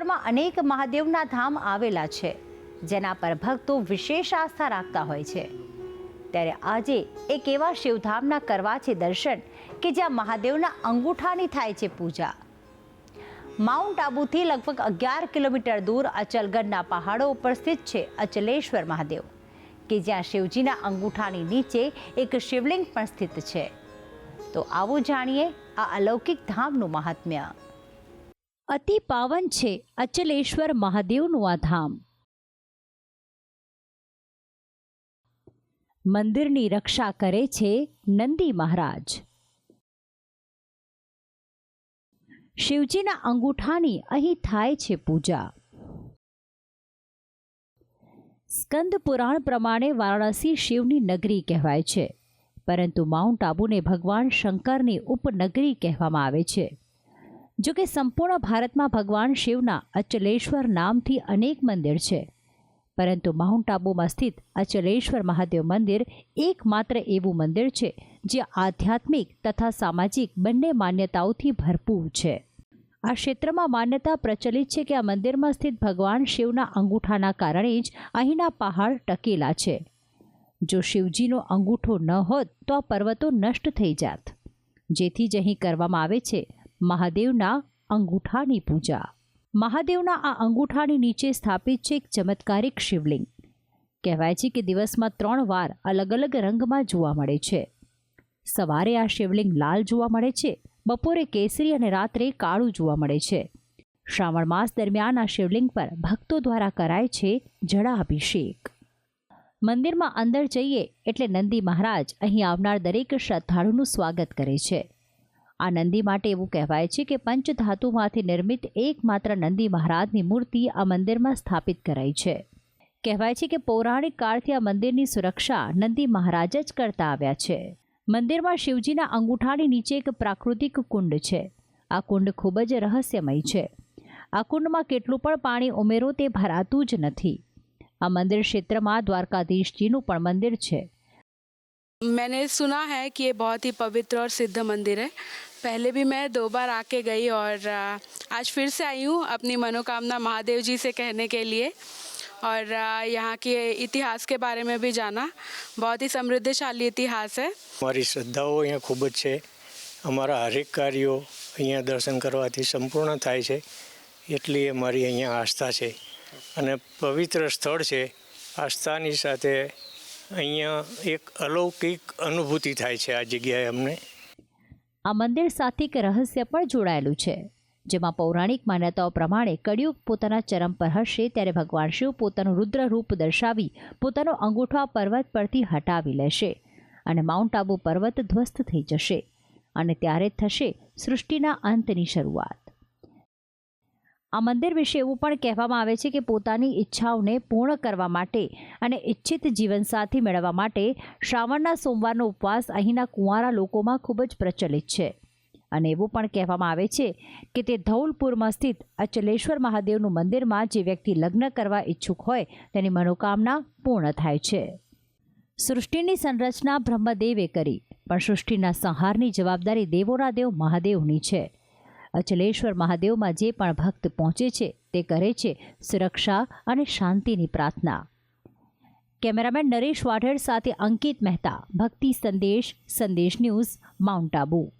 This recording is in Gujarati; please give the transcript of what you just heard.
દેશભરમાં અનેક મહાદેવના ધામ આવેલા છે, જેના પર ભક્તો વિશેષ આસ્થા રાખતા હોય છે. ત્યારે આજે એક એવા શિવધામના કરવા છે દર્શન કે જ્યાં મહાદેવના અંગૂઠાની થાય છે પૂજા. માઉન્ટ આબુથી લગભગ અગિયાર કિલોમીટર દૂર અચલગઢના પહાડો ઉપર સ્થિત છે અચલેશ્વર મહાદેવ, કે જ્યાં શિવજીના અંગૂઠાની નીચે એક શિવલિંગ પણ સ્થિત છે. તો આવું જાણીએ આ અલૌકિક ધામનું મહાત્મ્ય. અતિ પાવન છે અચલેશ્વર મહાદેવનું આ ધામ. મંદિરની રક્ષા કરે છે નંદી મહારાજ. શિવજીના અંગૂઠાની અહીં થાય છે પૂજા. સ્કંદ પુરાણ પ્રમાણે વારાણસી શિવની નગરી કહેવાય છે, પરંતુ માઉન્ટ આબુને ભગવાન શંકરની ઉપનગરી કહેવામાં આવે છે. જો કે સંપૂર્ણ ભારતમાં ભગવાન શિવના અચલેશ્વર નામથી અનેક મંદિર છે. પરંતુ માઉન્ટ આબુમાં સ્થિત અચલેશ્વર મહાદેવ મંદિર એકમાત્ર એવું મંદિર છે, જે આધ્યાત્મિક તથા સામાજિક બંને માન્યતાઓથી ભરપૂર છે. આ ક્ષેત્રમાં માન્યતા પ્રચલિત છે કે આ મંદિરમાં સ્થિત ભગવાન શિવના અંગૂઠાના કારણે જ અહીંના પહાડ ટકેલા છે. જો શિવજીનો અંગૂઠો ન હોત તો આ પર્વતો નષ્ટ થઈ જાત. જેથી જ અહીં કરવામાં આવે છે મહાદેવના અંગૂઠાની પૂજા. મહાદેવના આ અંગૂઠાની નીચે સ્થાપિત છે એક ચમત્કારિક શિવલિંગ. કહેવાય છે કે દિવસમાં ત્રણ વાર અલગ અલગ રંગમાં જોવા મળે છે. સવારે આ શિવલિંગ લાલ જોવા મળે છે, બપોરે કેસરી અને રાત્રે કાળું જોવા મળે છે. શ્રાવણ માસ દરમિયાન આ શિવલિંગ પર ભક્તો દ્વારા કરાય છે જળાભિષેક. મંદિરમાં અંદર જઈએ એટલે નંદી મહારાજ અહીં આવનાર દરેક શ્રદ્ધાળુનું સ્વાગત કરે છે. આ નંદી માટે એવું કહેવાય છે કે પંચધાતુમાંથી નિર્મિત એકમાત્ર નંદી મહારાજની મૂર્તિ આ મંદિરમાં સ્થાપિત કરાઈ છે. કહેવાય છે કે પૌરાણિક કાળથી આ મંદિરની સુરક્ષા નંદી મહારાજ જ કરતા આવ્યા છે. મંદિરમાં શિવજીના અંગૂઠાની નીચે એક પ્રાકૃતિક કુંડ છે. આ કુંડ ખૂબ જ રહસ્યમય છે. આ કુંડમાં કેટલું પણ પાણી ઉમેરો તે ભરાતું જ નથી. આ મંદિર ક્ષેત્રમાં દ્વારકાધીશજીનું પણ મંદિર છે. मैंने सुना है कि ये बहुत ही पवित्र और सिद्ध मंदिर है पहले भी मैं दो बार आके गई और अ, आज फिर से आई हूँ अपनी मनोकामना महादेव जी से कहने के लिए और अ, यहाँ के इतिहास के बारे में भी जाना बहुत ही समृद्धशाली इतिहास है અમારી શ્રદ્ધાઓ અહીંયા ખૂબ જ છે અમારા હરેક કાર્યો અહીંયા દર્શન કરવાથી સંપૂર્ણ થાય છે એટલી અમારી અહીંયા આસ્થા છે અને પવિત્ર સ્થળ છે આસ્થાની સાથે અહીંયા એક અલૌકિક અનુભૂતિ થાય છે આ જગ્યાએ અમને. આ મંદિર સાથે એક રહસ્ય પણ જોડાયેલું છે, જેમાં પૌરાણિક માન્યતાઓ પ્રમાણે કળિયુગ પોતાના ચરમ પર હશે ત્યારે ભગવાન શિવ પોતાનું રુદ્ર રૂપ દર્શાવી પોતાનો અંગૂઠો પર્વત પરથી હટાવી લેશે અને માઉન્ટ આબુ પર્વત ધ્વસ્ત થઈ જશે અને ત્યારે થશે સૃષ્ટિના અંતની શરૂઆત. આ મંદિર વિશે એવું પણ કહેવામાં આવે છે કે પોતાની ઈચ્છાઓને પૂર્ણ કરવા માટે અને ઈચ્છિત જીવનસાથી મેળવવા માટે શ્રાવણના સોમવારનો ઉપવાસ અહીંના કુંવારા લોકોમાં ખૂબ જ પ્રચલિત છે. અને એવું પણ કહેવામાં આવે છે કે તે ધૌલપુરમાં સ્થિત અચલેશ્વર મહાદેવનું મંદિરમાં જે વ્યક્તિ લગ્ન કરવા ઈચ્છુક હોય તેની મનોકામના પૂર્ણ થાય છે. સૃષ્ટિની સંરચના બ્રહ્મદેવે કરી, પણ સૃષ્ટિના સંહારની જવાબદારી દેવોના દેવ મહાદેવની છે. અચલેશ્વર મહાદેવમાં જે પણ ભક્ત પહોંચે છે, તે કરે છે સુરક્ષા અને શાંતિની પ્રાર્થના. કેમેરામેન નરેશ વાઢેર સાથે અંકિત મહેતા. ભક્તિ સંદેશ સંદેશ ન્યૂઝ, માઉન્ટ આબુ.